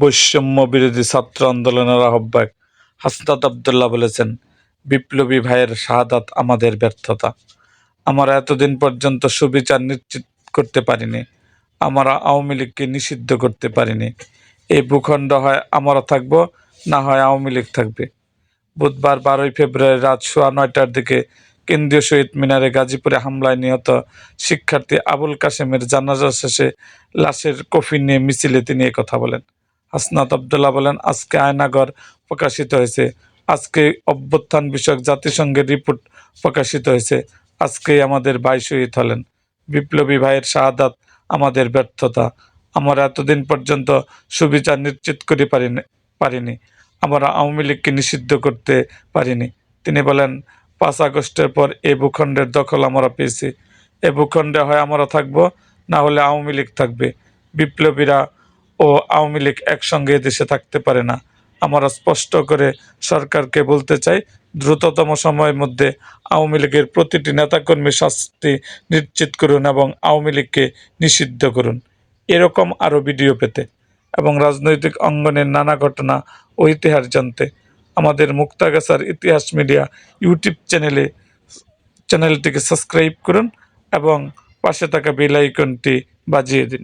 বৈষম্য বিরোধী ছাত্র আন্দোলনের আহ্বায়ক হাসনাত আবদুল্লাহ বলেছেন, বিপ্লবী ভাইয়ের শাহাদাত আমাদের ব্যর্থতা। আমরা এতদিন পর্যন্ত সুবিচার নিশ্চিত করতে পারিনি। আমরা আওয়ামী লীগকে নিষিদ্ধ করতে পারিনি। এই ভূখণ্ড হয় আমরা থাকব, না হয় আওয়ামী লীগ থাকবে। বুধবার বারোই ফেব্রুয়ারি রাত সোয়া নয়টার দিকে কেন্দ্রীয় শহীদ মিনারে গাজীপুরে হামলায় নিহত শিক্ষার্থী আবুল কাশেমের জানাজা শেষে লাশের কফি নিয়ে মিছিলে তিনি কথা বলেন। হাসনাত আবদুল্লাহ বলেন, আজকে আয়নাগর প্রকাশিত হয়েছে। আজকে অভ্যুত্থান বিষয়ক জাতিসংঘের রিপোর্ট প্রকাশিত হয়েছে। আজকেই আমাদের ভাই শহীদ হলেন। বিপ্লবী ভাইয়ের শাহাদাত আমাদের ব্যর্থতা। আমরা এতদিন পর্যন্ত সুবিচার নিশ্চিত করে পারিনি পারিনি। আমরা আওয়ামী লীগকে নিষিদ্ধ করতে পারিনি। তিনি বলেন, পাঁচ আগস্টের পর এই ভূখণ্ডের দখল আমরা পেয়েছি। এ ভূখণ্ডে হয় আমরা থাকব, না হলে আওয়ামী লীগ থাকবে। বিপ্লবীরা ও আওয়ামী লীগ একসঙ্গে দেশে থাকতে পারে না। আমরা স্পষ্ট করে সরকারকে বলতে চাই, দ্রুততম সময়ের মধ্যে আওয়ামী লীগের প্রতিটি নেতাকর্মীর শাস্তি নিশ্চিত করুন এবং আওয়ামী লীগকে নিষিদ্ধ করুন। এরকম আরও ভিডিও পেতে এবং রাজনৈতিক অঙ্গনের নানা ঘটনা ও ইতিহাস জানতে আমাদের মুক্তাগাছার ইতিহাস মিডিয়া ইউটিউব চ্যানেলে চ্যানেলটিকে সাবস্ক্রাইব করুন এবং পাশে থাকা বেল আইকনটি বাজিয়ে দিন।